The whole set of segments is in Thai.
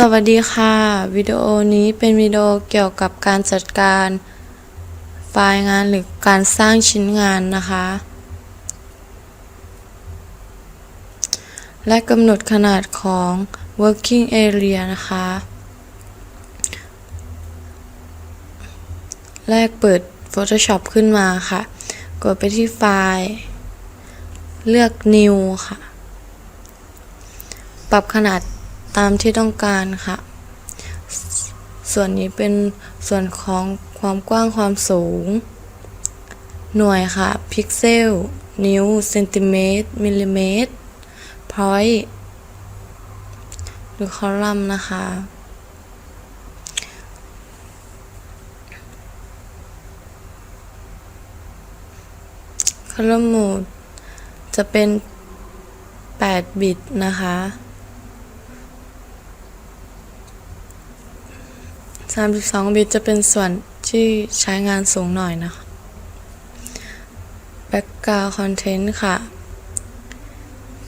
สวัสดีค่ะ วิดีโอนี้เป็นวิดีโอเกี่ยวกับการจัดการไฟล์งานหรือการสร้างชิ้นงานนะคะ และกำหนดขนาดของ working area นะคะ แรกเปิด Photoshop ขึ้นมาค่ะ กดไปที่ไฟล์ เลือก New ค่ะ ปรับขนาด ตามที่ต้องการค่ะ ส่วนนี้เป็นส่วนของความกว้างความสูง หน่วยค่ะ พิกเซล นิ้ว เซนติเมตร มิลลิเมตร พอยต์หรือคอลัมน์นะคะ คอลัมน์โหมดจะเป็น 8 บิตนะคะ 32 บิตจะเป็นส่วนที่ใช้งานสูงหน่อยนะคะ Background Content ค่ะ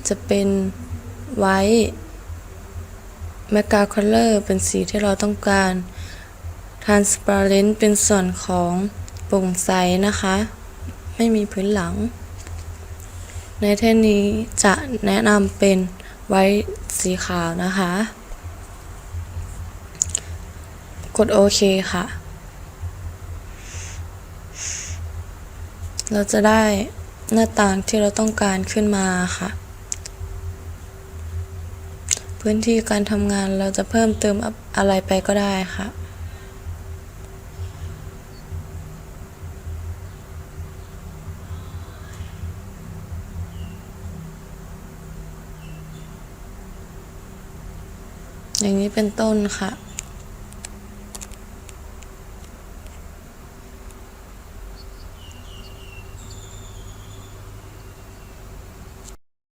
จะเป็นไว้ Background Color เป็นสีที่เราต้องการ Transparent เป็นส่วนของโปร่งใสนะคะ ไม่มีพื้นหลัง ในเท่นี้จะแนะนำเป็นไว้สีขาวนะคะ กดโอเคค่ะ เราจะได้หน้าต่างที่เราต้องการขึ้นมาค่ะ พื้นที่การทำงานเราจะเพิ่มเติมอะไรไปก็ได้ค่ะอย่างนี้เป็นต้นค่ะ